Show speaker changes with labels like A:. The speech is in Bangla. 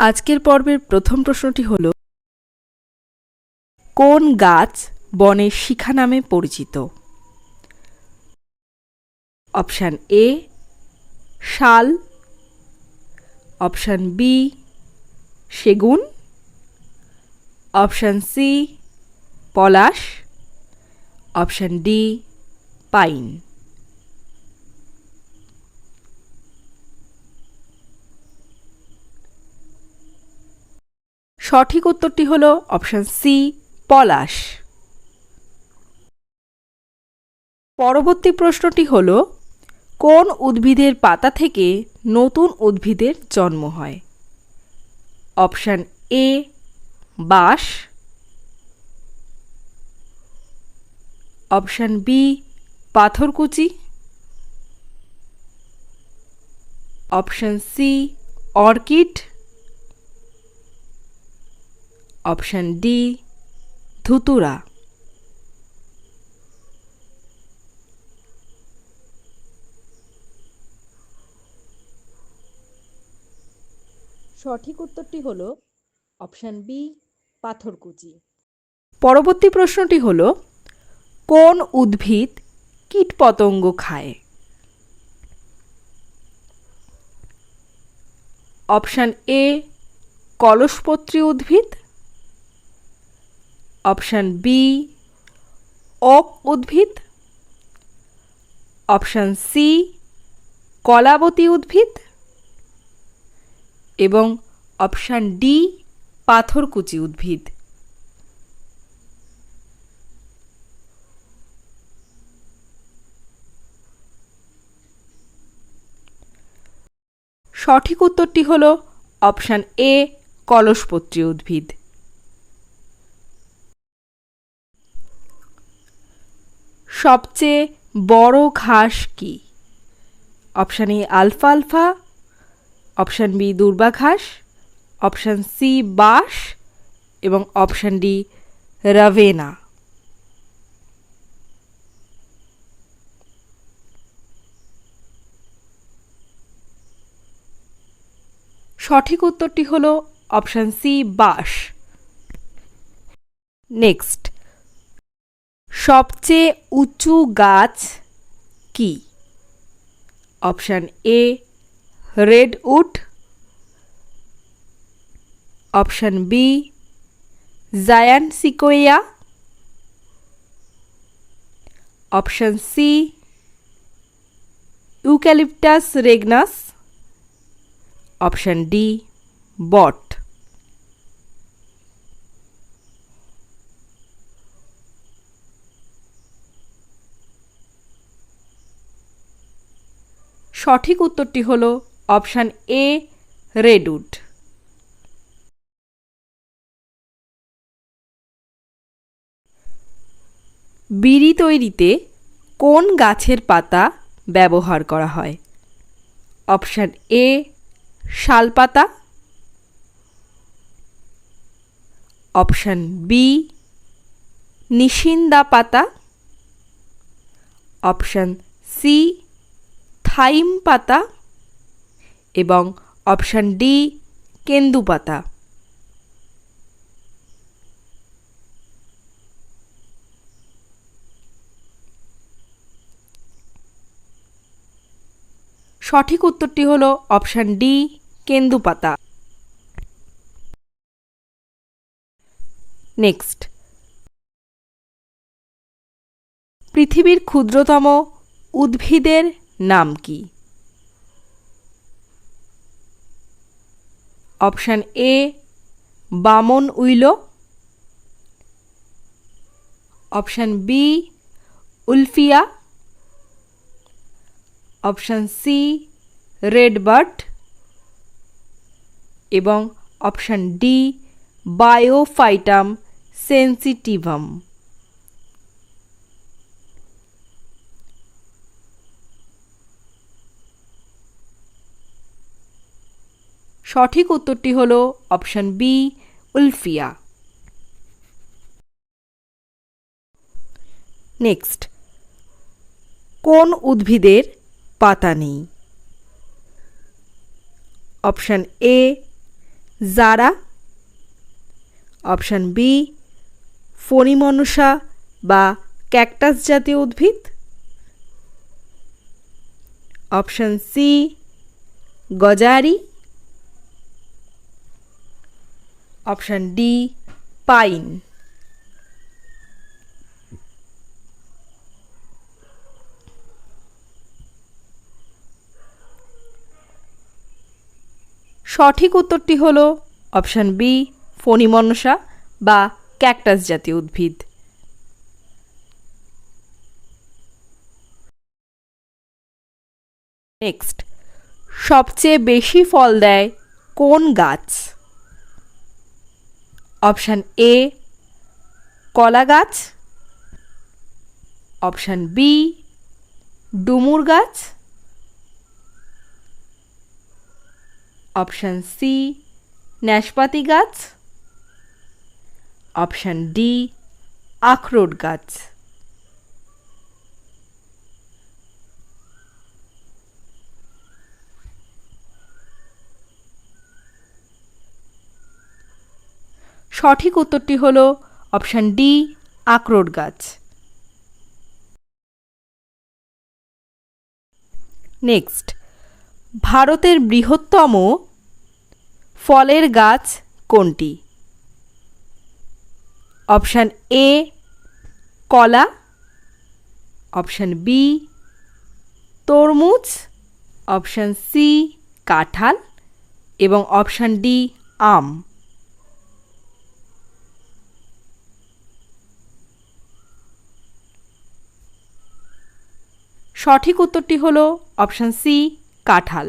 A: আজকের পর্বের প্রথম প্রশ্নটি হল, কোন গাছ বনের শিখা নামে পরিচিত? অপশান এ, শাল। অপশান বি, সেগুন। অপশান সি, পলাশ। Option D, pine. সঠিক উত্তরটি হল অপশান সি, পলাশ। পরবর্তী প্রশ্নটি হল, কোন উদ্ভিদের পাতা থেকে নতুন উদ্ভিদের জন্ম হয়? অপশান এ, বাঁশ। অপশান বি, পাথরকুচি। Option C, orchid. Option D ধুতুরা। সঠিক উত্তরটি হল অপশান বি পাথরকুচি। পরবর্তী প্রশ্নটি হল কোন উদ্ভিদ কীটপতঙ্গ খায়? অপশান এ কলসপত্রী উদ্ভিদ অপশান বি ওক উদ্ভিদ। অপশান সি কলাবতী উদ্ভিদ। এবং অপশান ডি পাথরকুচি উদ্ভিদ। সঠিক উত্তরটি হল অপশান এ কলসপত্রী উদ্ভিদ। সবচেয়ে বড় ঘাস কি? অপশান এ আলফা আলফা, অপশান বি দুর্বা ঘাস, অপশান সি বাঁশ, এবং অপশান ডি রাভেনা। সঠিক উত্তরটি হল অপশান সি বাঁশ। নেক্সট। সবচেয়ে উঁচু গাছ কি? Option A redwood option B giant sequoia option C, eucalyptus regnans. Option D, বট। সঠিক উত্তরটি হল অপশান এ, রেডউড। বিড়ি তৈরিতে কোন গাছের পাতা ব্যবহার করা হয়? অপশান এ, শালপাতা। অপশান বি নিশিন্দা পাতা অপশান সি থাইম পাতা এবং অপশান ডি কেন্দু পাতা। সঠিক উত্তরটি হল অপশান ডি কেন্দু পাতা। নেক্সট পৃথিবীর ক্ষুদ্রতম উদ্ভিদের নাম কি? অপশান এ, বামন willow. Option B, wolffia. Option C red bird এবং অপশান ডি, বায়োফাইটাম সেন্সিটিভাম। সঠিক উত্তরটি হল অপশান বি, উলফিয়া। নেক্সট, কোন উদ্ভিদের পাতা নেই? অপশান এ, জারা। অপশান বি, ফণিমনসা বা ক্যাকটাস জাতীয় উদ্ভিদ। Option C, গজারি। Option D, pine. সঠিক উত্তরটি হল অপশান বি, ফণিমনসা বা ক্যাকটাস জাতীয় উদ্ভিদ। নেক্সট সবচেয়ে বেশি ফল দেয় কোন গাছ? অপশান এ, কলা গাছ। অপশান বি, ডুমুর গাছ। অপশান সি ন্যাশপাতি গাছ। অপশান ডি, আখরোট গাছ। সঠিক উত্তরটি হল অপশান ডি, আখরোট গাছ। নেক্সট, ভারতের বৃহত্তম ফলের গাছ কোনটি? অপশান এ, কলা। অপশান বি, তরমুজ। অপশান সি, কাঁঠাল। এবং অপশান ডি, আম। সঠিক উত্তরটি হল অপশান সি কাঁঠাল।